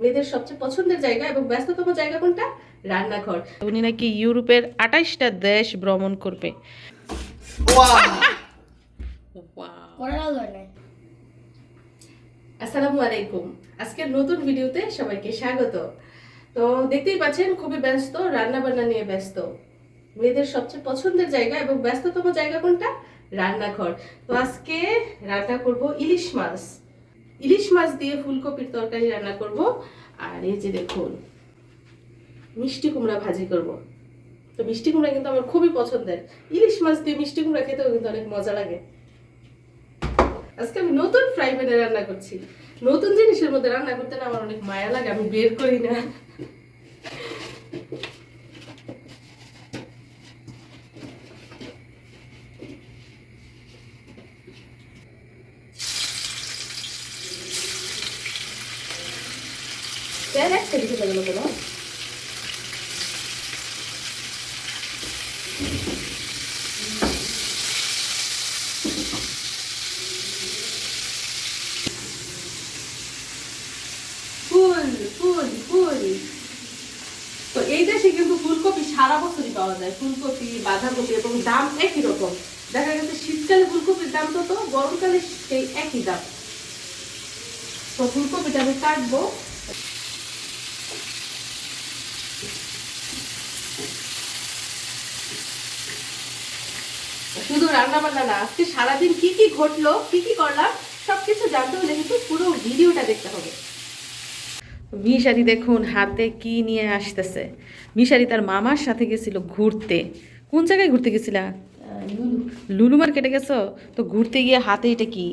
মেয়েদের সবচেয়ে পছন্দের জায়গা এবং ব্যস্ততম জায়গা কোনটা? রান্নাঘর। উনি নাকি ইউরোপের আঠাইশটা দেশ ভ্রমণ করবে। আসসালামু আলাইকুম। আজকের নতুন ভিডিওতে সবাইকে স্বাগত। তো দেখতেই পাচ্ছেন খুবই ব্যস্ত রান্না বান্না নিয়ে ব্যস্ত। মেয়েদের সবচেয়ে পছন্দের জায়গা এবং ব্যস্ততম জায়গা কোনটা? রান্নাঘর। তো আজকে রান্না করব ইলিশ মাছ। ইলিশ মাছ দিয়ে ফুলকপির তরকারি রান্না করব। আর এই যে দেখুন, মিষ্টি কুমড়া ভাজি করব। তো মিষ্টি কুমড়া কিন্তু আমার খুবই পছন্দের। ইলিশ মাছ দিয়ে মিষ্টি কুমড়া খেতেও কিন্তু অনেক মজা লাগে। আজকে আমি নতুন ফ্রাই প্যানে রান্না করছি। নতুন জিনিসের মধ্যে রান্না করতে না আমার অনেক মায়া লাগে, আমি বের করি না। তেল একটা দিকে গেল ফুল ফুল ফুল। তো এই দেশে কিন্তু ফুলকপি সারা বছরই পাওয়া যায়। ফুলকপি, বাঁধাকপি এবং দাম একই রকম। দেখা গেছে শীতকালে ফুলকপির দাম তত গরমকালে সেই একই দাম। তো ফুলকপিটা আমি কাটবো। শুধু রান্না বান্না না আজকে সারাদিন কি কি ঘটলো কি কি করলাম সবকিছু জানতে হলে কিন্তু পুরো ভিডিওটা দেখতে হবে। মিশারি দেখুন হাতে কি নিয়ে আসতেছে। মিশারি তার মামার সাথে গেছিল ঘুরতে। কোন জায়গায় ঘুরতে গেছিলা? লুলু। মার্কেটে গেছো? তো ঘুরতে গিয়ে হাতে এটা কি?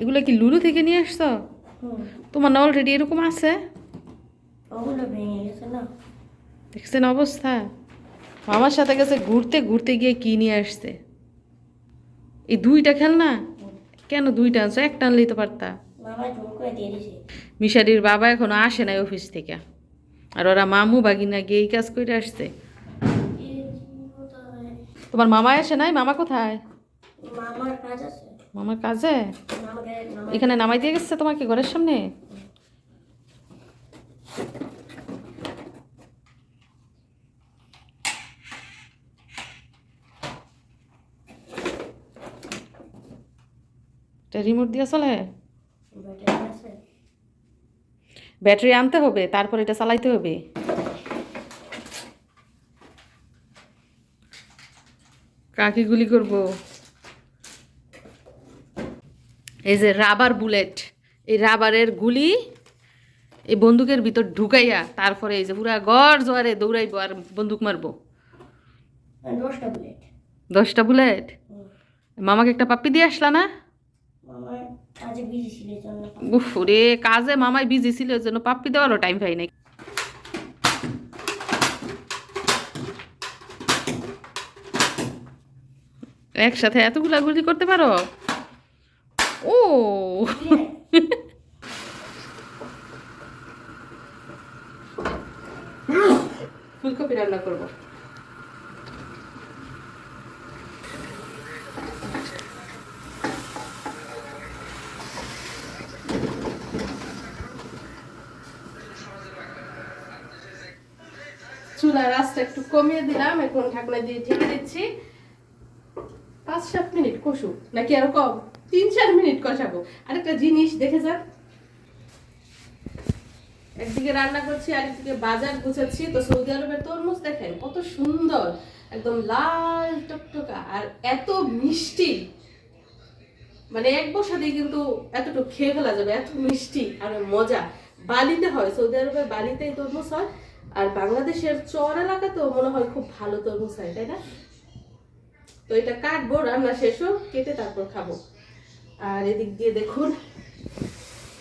এগুলো কি লুলু থেকে নিয়ে আসছো? তোমার না অলরেডি এরকম আছে? দেখছেন অবস্থা? মামার সাথে গেছে ঘুরতে ঘুরতে গিয়ে কি নিয়ে আসছে? এই দুইটা খেলনা? কেন দুইটা আনছো? একটা আনলেই তো পারতা। মিশারির বাবা এখনও আসে নাই অফিস থেকে। আর ওরা মামু বাগিনা গিয়ে এই কাজ করে আসছে। তোমার মামা আসে নাই? মামা কোথায়? মামার কাজ আছে। মামার কাজে? এখানে নামাই দিয়ে গেছে তোমাকে ঘরের সামনে? রিমোট দিয়ে চলে ব্যাটারি আনতে হবে তারপর এটা চালাইতে হবে। কাকে গুলি করব? এই যে রাবার বুলেট এই রাবারের গুলি এই বন্দুকের ভিতর ঢুকাইয়া তারপরে এই যে পুরা গড় জোয়ারে দৌড়াইবো আর বন্দুক মারবো। দশটা বুলেট দশটা বুলেট মামাকে একটা পাপ্পি দিয়ে আসলা না? মামার কাজে মামাই বিজি ছিল জন্য পাপ্পি দেওয়ারও টাইম পাই নাই। একসাথে এতগুলা গুলি করতে পারো? ও। ফুলকপি রান্না করব। আঁচটা একটু কমিয়ে দিলাম। এখন ঢাকনা দিয়ে ঢেকে দিচ্ছি। পাঁচ সাত মিনিট কষুক। নাকি আরও কম? তিন চার মিনিট কষাবো। আরেকটা জিনিস দেখে যান। একদিকে রান্না করছি আর একদিকে বাজার গুছাচ্ছি। তো সৌদি আরবের তরমুজ দেখেন, কত সুন্দর। একদম লাল টকটকা। আর এত মিষ্টি। মানে এক বসাতেই কিন্তু এতটুকু খেয়ে ফেলা যাবে, এত মিষ্টি আর মজা। বালিতে হয়, সৌদি আরবের বালিতেই তরমুজ হয়। আর বাংলাদেশের চর এলাকাতেও মনে হয় খুব ভালো তরমুজ হয়, তাই না? তো এটা কাটবো, রান্না শেষ হোক, কেটে তারপর খাব। আর এদিক দিয়ে দেখুন,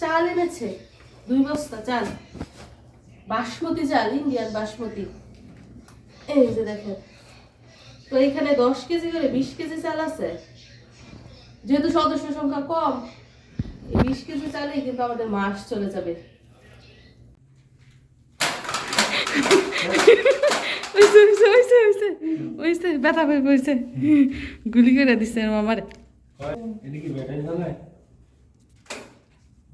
চাল এনেছে, দুই বস্তা চাল। বাসমতি চাল, ইন্ডিয়ান বাসমতি। এই যে দেখেন, তো এখানে দশ কেজি করে বিশ কেজি চাল আছে। যেহেতু সদস্য সংখ্যা কম, এই বিশ কেজি চালেই কিন্তু আমাদের মাস চলে যাবে। ওইসে ওইসে ওইসে ওইসে ওইসে ব্যথা পাই বইছে গুলি করে দিছে আমার মামারে। এটা কি ব্যাটারি চালায়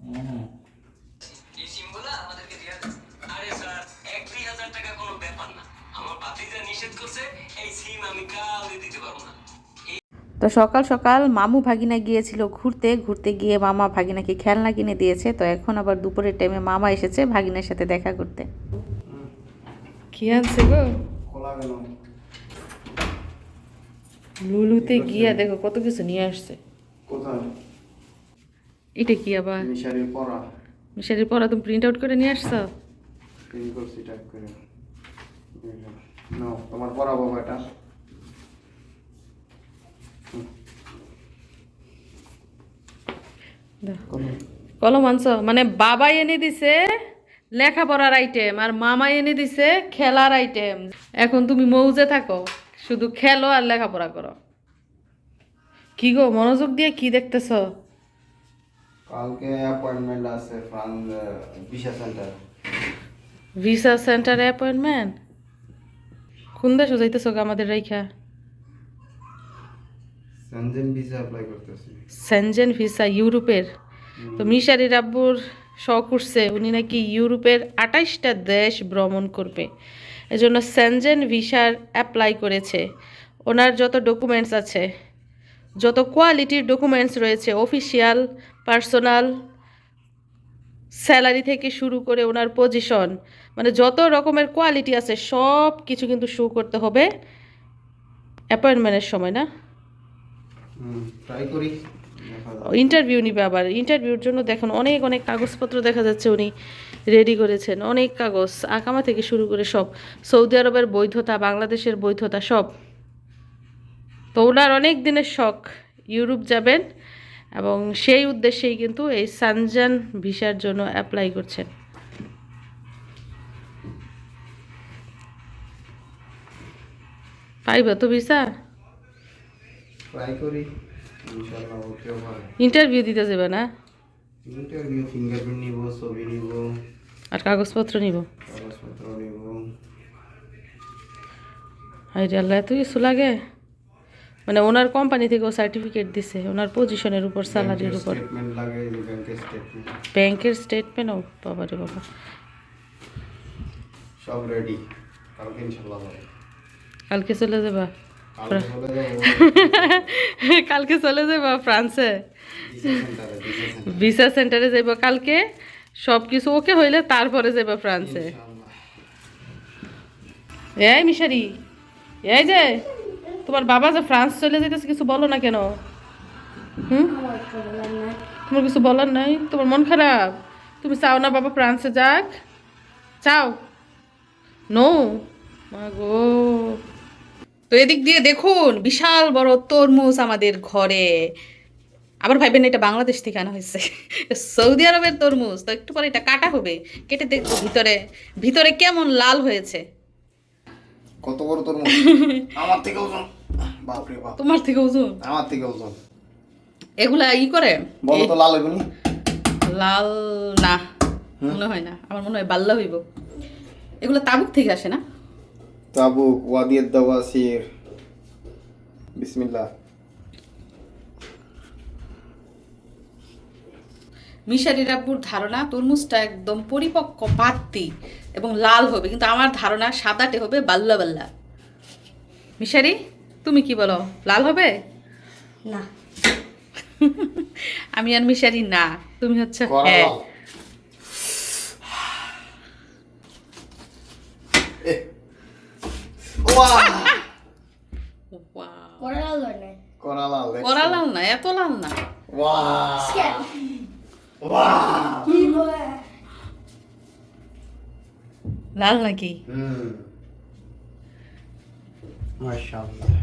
ও সিমগুলা আমাদেরকে দিয়ে দেন আরে স্যার এক দুই হাজার টাকা কোনো ব্যাপার না। আমার ভাতিজা নিষেধ করছে এই সিম আমি কাউকে দিতে পারব না। তো সকাল সকাল মামু ভাগিনা গিয়েছিল ঘুরতে ঘুরতে গিয়ে মামা ভাগিনাকে খেলনা কিনে দিয়েছে। তো এখন আবার দুপুরের টাইমে মামা এসেছে ভাগিনার সাথে দেখা করতে। কি আনছে গো? লুলুতে গিয়া দেখো কত কিছু নিয়ে আসছে। এটা কি আবার? মিশারির পড়া। মিশারির পড়া তুমি প্রিন্ট আউট করে নিয়ে আসছো? প্রিন্ট করছি টাইপ করে। নাও তোমার পড়া বাবা এটা। কলম। আনছো? মানে বাবা এনে দিছে লেখাপড়ার আইটেম আর মামা এনে দিছে খেলার আইটেম এখন তুমি মৌজে থাকো শুধু খেলো আর লেখাপড়া করো। কি গো মনোযোগ দিয়ে কি দেখতেছো? কালকে অ্যাপয়েন্টমেন্ট আছে ফ্রান্স বিশা সেন্টার ভিসা সেন্টারে অ্যাপয়েন্টমেন্ট কোন দেশে যাইতেছো গো আমাদের রাইখা? সেনজেন ভিসা অ্যাপ্লাই করতেছি। সেনজেন ভিসা ইউরোপের। তো মিশারি আব্বুর শখ উঠছে, উনি নাকি ইউরোপের আঠাইশটা দেশ ভ্রমণ করবে। এজন্য সেনজেন ভিসার অ্যাপ্লাই করেছে। ওনার যত ডকুমেন্টস আছে, যত কোয়ালিটির ডকুমেন্টস রয়েছে অফিসিয়াল পার্সোনাল স্যালারি থেকে শুরু করে ওনার পজিশন মানে যত রকমের কোয়ালিটি আছে, সব কিছু কিন্তু শো করতে হবে। অ্যাপয়েন্টমেন্টের সময়, না? ট্রাই করি। ইন্টারভিউ নিবে আবার। ইন্টারভিউর জন্য দেখুন, অনেক অনেক কাগজপত্র দেখা যাচ্ছে উনি রেডি করেছেন, অনেক কাগজ আকামা থেকে শুরু করে সব। সৌদি আরবের বৈধতা, বাংলাদেশের বৈধতা সব। তো ওনার অনেক দিনের শখ, ইউরোপ যাবেন এবং সেই উদ্দেশ্যেই কিন্তু এই সানজান ভিসার জন্য অ্যাপ্লাই করছেন। পাইবা তো ভিসা? ট্রাই করি। ইন্টারভিউ দিতে যাবে না? ইন্টারভিউ ফিঙ্গারপ্রিন্ট নিব ছবি নিব। আর কাগজপত্র নিব? কাগজপত্র নিব। হাইরে আল্লাহ এত কিছু লাগে? মানে ওনার কোম্পানি থেকেও সার্টিফিকেট দিছে ওনার পজিশনের উপর স্যালারির উপর। ব্যাংকের স্টেটমেন্ট ব্যাংকের স্টেটমেন্টও বাবা রে বাবা। সব রেডি কালকে ইনশাআল্লাহ কালকে চলে যাবা? কালকে চলে যাব যাবা ফ্রান্সে। ভিসা সেন্টারে যাইবা কালকে। সব কিছু ওকে হইলে তারপরে যাবা ফ্রান্সে। এই মিশারি, এই যে, তোমার বাবা যে ফ্রান্স চলে যেতেছে কিছু বলো না কেন? হুম? তোমার কিছু বলার নাই? তোমার মন খারাপ? তুমি চাও না বাবা ফ্রান্সে যাক? চাও? নো মাগো। তো এদিক দিয়ে দেখুন বিশাল বড় তরমুজ আমাদের ঘরে। আবার ভাইবেন এটা বাংলাদেশ থেকে আনা হয়েছে। সৌদি আরবের তরমুজ তো একটু পরে এটা কাটা হবে। কেটে দেখব ভিতরে ভিতরে কেমন লাল হয়েছে। কত বড় তোর মুখ? আমার থেকে ওজন। বাপরে বাপ। তোমার থেকে ওজন? আমার থেকে ওজন। এগুলা ই করে? বলো তো লাল হইবনি লাল না মনে হয় না। আমার মনে হয় বাল্লা হইব। এগুলো তাবুক থেকে আসে না? তাবুক ওয়াদিয়াত দাওয়াসির বিসমিল্লাহ মিশারি রাব্বুর ধারণা তরমুজটা একদম পরিপক্ক পাত্তি এবং লাল হবে কিন্তু আমার ধারণা সাদাটে হবে বাল্লা বাল্লা। মিশারি তুমি কি বলো লাল হবে? না। আমি আর মিশারি না তুমি হচ্ছে হ্যাঁ। Wow. করা লাল নাই করা লাল দেখছ? কড়া লাল না এত লাল না ওয়া ওয়া কি বলে লাল নাকি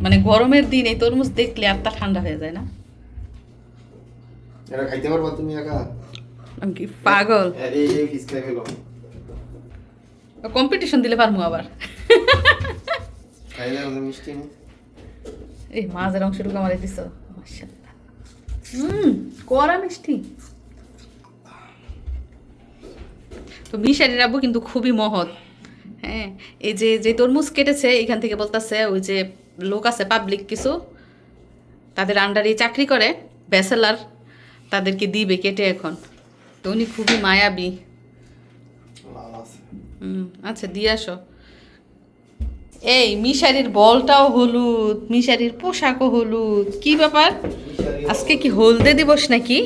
মানে গরমের দিন এই তরমুজ দেখলে আত্মা ঠান্ডা হয়ে যায় না এটা খাইতে পারবা তুমি একা আমি কি পাগল আরে এই ফিস খাই ফেলো কম্পিটিশন দিলে পারব আবার মিষ্টি এই মাঝের অংশটুকু আমার দিছ। মাশাআল্লাহ। হুম কড়া মিষ্টি। তো মিশারির আব্বু কিন্তু খুবই মহৎ। হ্যাঁ এই যে যে তরমুজ কেটেছে এখান থেকে বলতেছে ওই যে লোক আছে পাবলিক কিছু তাদের আন্ডারে চাকরি করে ব্যাচেলার তাদেরকে দিবে কেটে এখন। তো উনি খুবই মায়াবী। হুম আচ্ছা দিয়ে আসো। এই মিশারির বলটাও হলুদ মিশারির পোশাকও হলুদ। কি ব্যাপার? আজকে কি হলদে দিবস নাকি?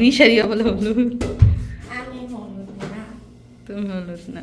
মিশারিও বলে হলুদ। তুমি হলুদ না।